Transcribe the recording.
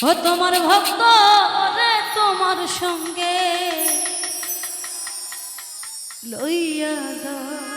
ও তোমার ভক্ত রে তোমার সঙ্গে লইয়া যা